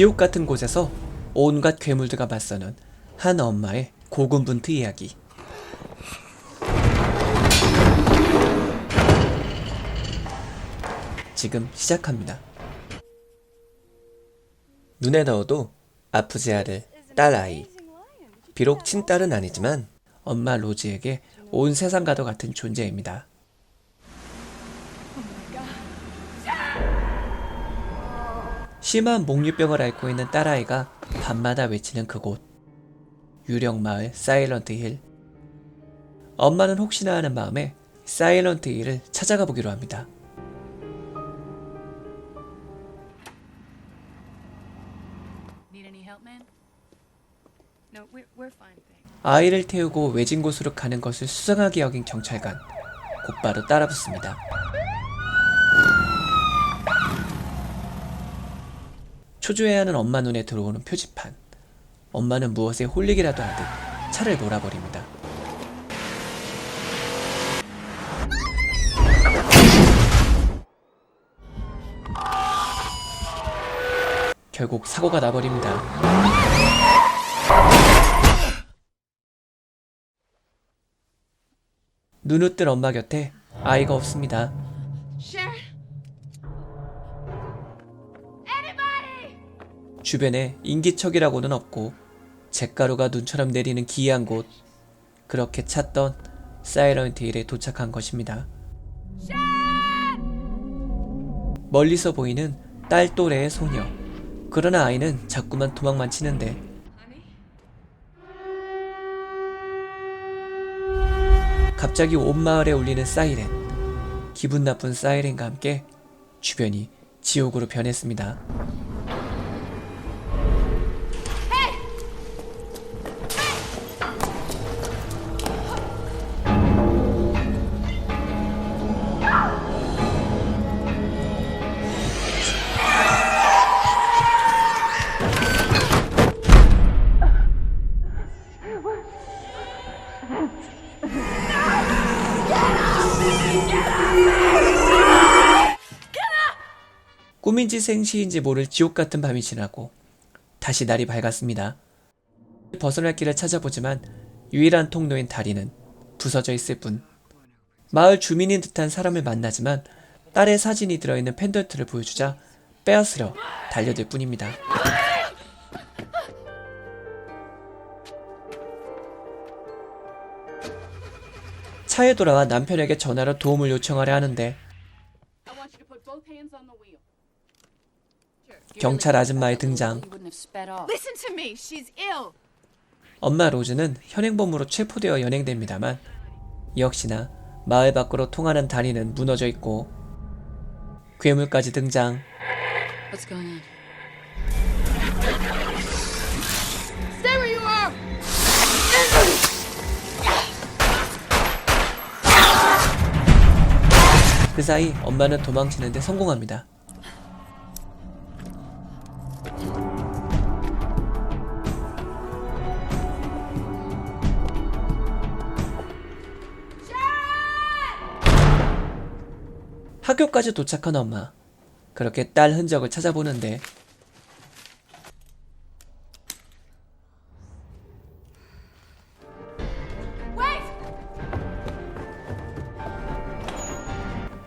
지옥 같은 곳에서 온갖 괴물들과 맞서는 한 엄마의 고군분투 이야기. 지금 시작합니다. 눈에 넣어도 아프지 않을 딸 아이. 비록 친딸은 아니지만 엄마 로즈에게 온 세상과도 같은 존재입니다. 심한 목류병을 앓고 있는 딸아이가 밤마다 외치는 그곳. 유령 마을 사일런트 힐. 엄마는 혹시나 하는 마음에 사일런트 힐을 찾아가 보기로 합니다. 아이를 태우고 외진 곳으로 가는 것을 수상하게 여긴 경찰관. 곧바로 따라붙습니다. 초조해하는 엄마 눈에 들어오는 표지판. 엄마는 무엇에 홀리기라도 하듯 차를 몰아버립니다. 결국 사고가 나버립니다. 뜬 엄마 곁에 아이가 없습니다. 주변에 인기척이라고는 없고 잿가루가 눈처럼 내리는 기이한 곳 그렇게 찾던 사이런트 힐에 도착한 것입니다. 멀리서 보이는 딸 또래의 소녀 그러나 아이는 자꾸만 도망만 치는데 갑자기 온 마을에 울리는 사이렌 기분 나쁜 사이렌과 함께 주변이 지옥으로 변했습니다. 생시인지 모를 지옥 같은 밤이 지나고 다시 날이 밝았습니다. 벗어날 길을 찾아보지만 유일한 통로인 다리는 부서져 있을 뿐. 마을 주민인 듯한 사람을 만나지만 딸의 사진이 들어있는 펜던트를 보여주자 빼앗으려 달려들 뿐입니다. 차에 돌아와 남편에게 전화로 도움을 요청하려 하는데 경찰 아줌마의 등장. 엄마 로즈는 현행범으로 체포되어 연행됩니다만 역시나 마을 밖으로 통하는 다리는 무너져 있고 괴물까지 등장. 그 사이 엄마는 도망치는데 성공합니다. 학교까지 도착한 엄마. 그렇게 딸 흔적을 찾아보는데!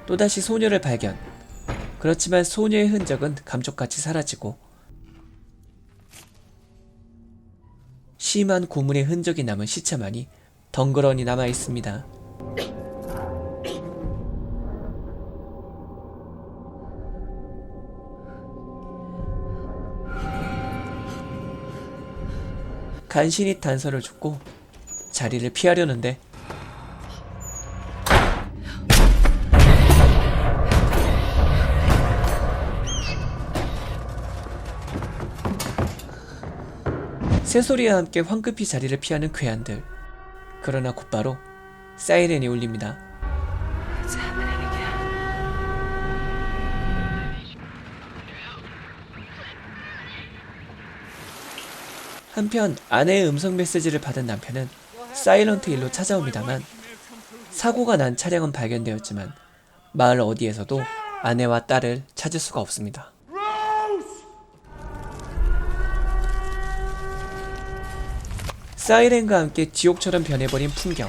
또다시 소녀를 발견. 그렇지만 소녀의 흔적은 감쪽같이 사라지고 심한 고문의 흔적이 남은 시체만이 덩그러니 남아 있습니다. 간신히 단서를 줬고 자리를 피하려는데 새소리와 함께 황급히 자리를 피하는 괴한들. 그러나 곧바로 사이렌이 울립니다. 한편 아내의 음성 메시지를 받은 남편은 사이런트 일로 찾아옵니다만 사고가 난 차량은 발견되었지만 마을 어디에서도 아내와 딸을 찾을 수가 없습니다. 사이렌과 함께 지옥처럼 변해버린 풍경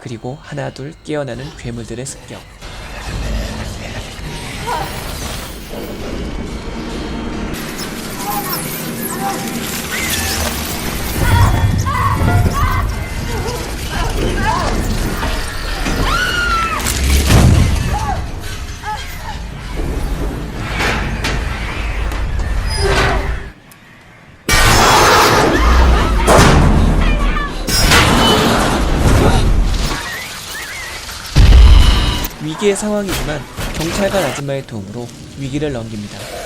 그리고 하나 둘 깨어나는 괴물들의 습격 위기의 상황이지만 경찰관 아줌마의 도움으로 위기를 넘깁니다.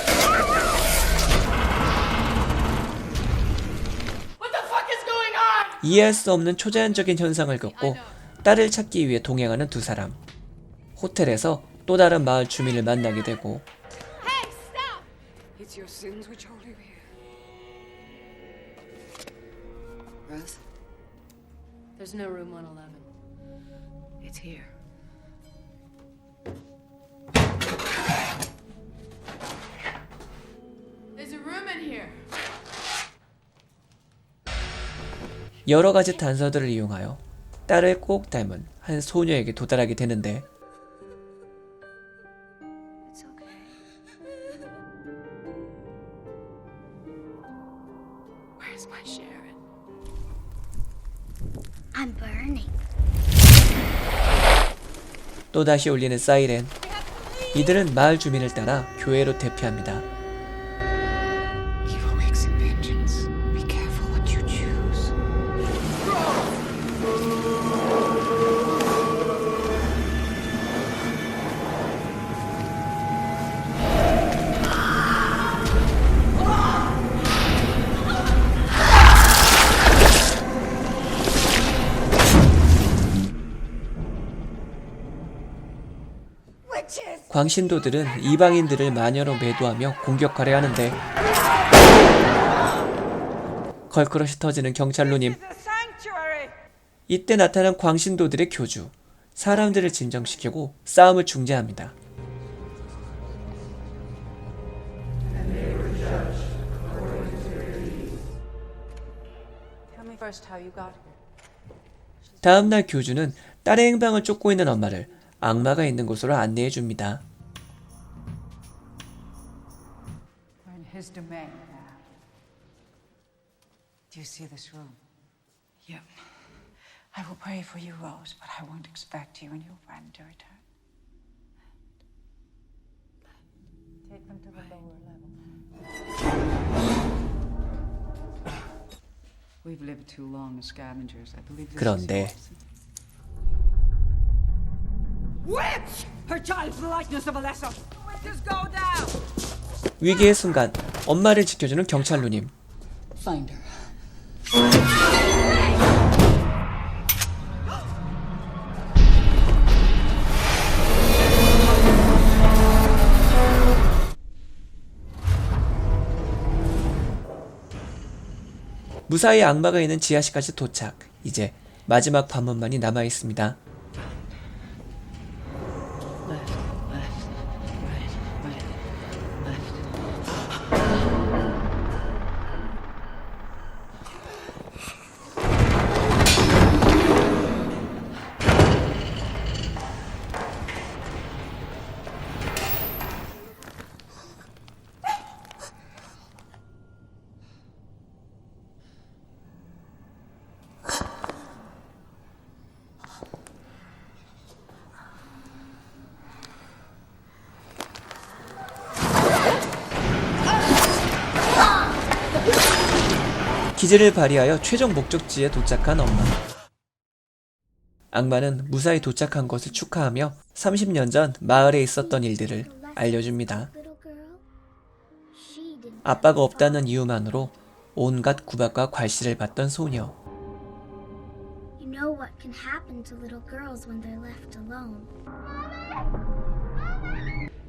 이해할 수 없는 초자연적인 현상을 겪고 딸을 찾기 위해 동행하는 두 사람. 호텔에서 또 다른 마을 주민을 만나게 되고 Hey, stop! It's your sins which hold you here. Russ? There's no room 111. It's here. 여러 가지 단서들을 이용하여 딸을 꼭 닮은 한 소녀에게 도달하게 되는데. 또다시 울리는 사이렌. 이들은 마을 주민을 따라 교회로 대피합니다. 광신도들은 이방인들을 마녀로 매도하며 공격하려 하는데 걸크러시 터지는 경찰로님 이때 나타난 광신도들의 교주 사람들을 진정시키고 싸움을 중재합니다. 다음날 교주는 딸의 행방을 쫓고 있는 엄마를 악마가 있는 곳으로 안내해 줍니다. domain now. Do you see this room? Yep. I will pray for you, Rose, but I won't expect you and your friend to return. Take them to the lower level. We've lived too long as scavengers. I believe this 그런데 is Witch! Her child's the likeness of Alessa. Witches go down! 위기의 순간 엄마를 지켜주는 Find her. 무사히 악마가 있는 지하실까지 도착. 이제 마지막 관문만이 남아 있습니다. 기지를 발휘하여 최종 목적지에 도착한 엄마. 악마는 무사히 도착한 것을 축하하며 30년 전 마을에 있었던 일들을 알려줍니다. 아빠가 없다는 이유만으로 온갖 구박과 괄시를 받던 소녀.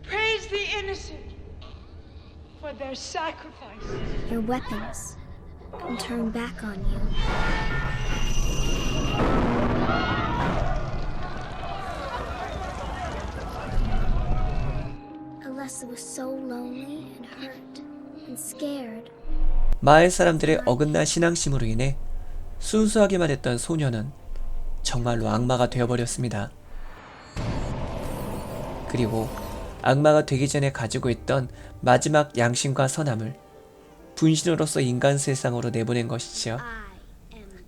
Praise the innocent for their. Your weapons can turn back on you. Alessa was so lonely and hurt and scared. 마을 사람들의 어긋난 신앙심으로 인해 순수하기만 했던 소녀는 정말로 악마가 되어버렸습니다. 그리고 악마가 되기 전에 가지고 있던 마지막 양심과 선함을 분신으로서 인간 세상으로 내보낸 것이지요.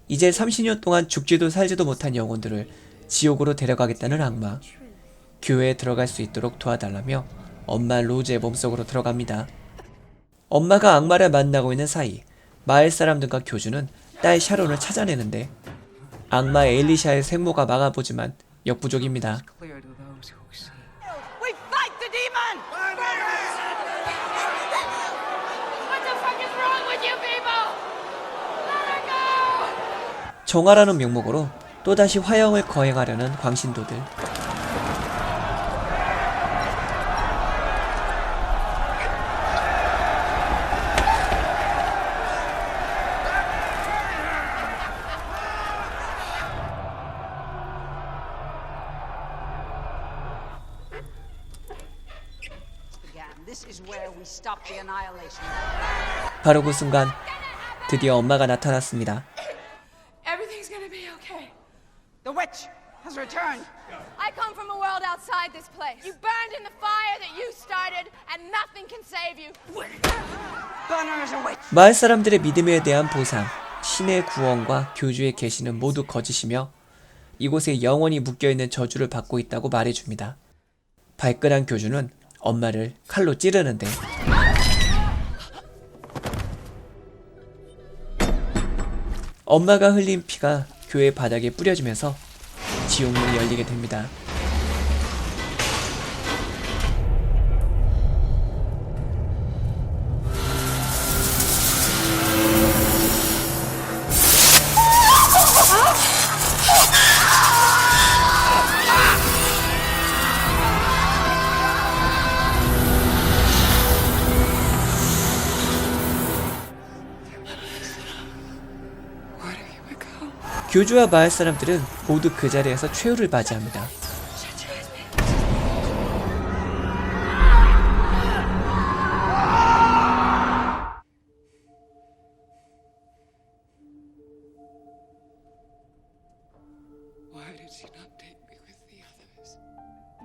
이제 30년 동안 죽지도 살지도 못한 영혼들을 지옥으로 데려가겠다는 악마. 교회에 들어갈 수 있도록 도와달라며 엄마 로즈의 몸속으로 들어갑니다. 엄마가 악마를 만나고 있는 사이 마을 사람들과 교주는 딸 샤론을 찾아내는데 악마 엘리샤의 생모가 막아보지만 역부족입니다. 정화라는 명목으로 또다시 화형을 거행하려는 광신도들. 바로 그 순간 드디어 엄마가 나타났습니다. Outside this place. You burned in the fire that you started, and nothing can save you. Gunner is a witch. 마을 사람들의 믿음에 대한 보상, 신의 구원과 교주의 계시는 모두 거짓이며 이곳에 영원히 묶여있는 저주를 받고 있다고 말해줍니다. 발끈한 교주는 엄마를 칼로 찌르는데 엄마가 흘린 피가 교회 바닥에 뿌려지면서 지옥문이 열리게 됩니다. 교주와 마을 사람들은 모두 그 자리에서 최후를 맞이합니다.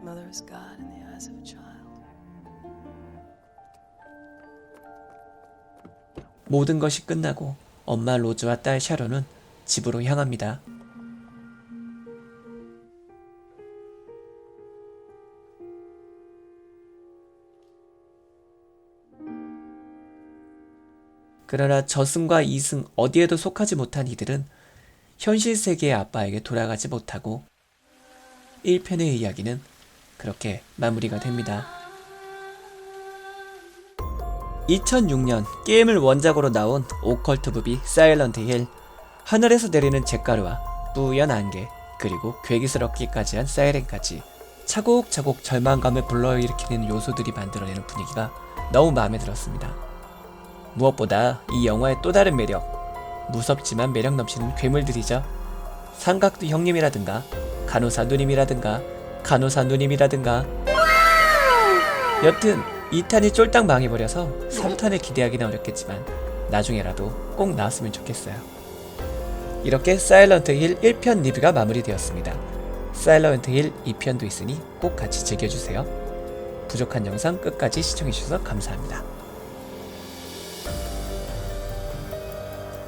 Mother is God in the eyes of a child. 모든 것이 끝나고 엄마 로즈와 딸 샤론은 집으로 향합니다. 그러나 저승과 이승 어디에도 속하지 못한 이들은 현실 세계의 아빠에게 돌아가지 못하고 1편의 이야기는 그렇게 마무리가 됩니다. 2006년 게임을 원작으로 나온 오컬트 무비 사일런트 힐 하늘에서 내리는 잿가루와 뿌연 안개 그리고 괴기스럽기까지 한 사이렌까지 차곡차곡 절망감을 불러일으키는 요소들이 만들어내는 분위기가 너무 마음에 들었습니다. 무엇보다 이 영화의 또 다른 매력 무섭지만 매력 넘치는 괴물들이죠. 삼각도 형님이라든가 간호사 누님이라든가 간호사 누님이라든가 여튼 2탄이 쫄딱 망해버려서 3탄을 기대하기는 어렵겠지만 나중에라도 꼭 나왔으면 좋겠어요. 이렇게 사일런트 힐 1편 리뷰가 마무리되었습니다. 사일런트 힐 2편도 있으니 꼭 같이 즐겨주세요. 부족한 영상 끝까지 시청해주셔서 감사합니다.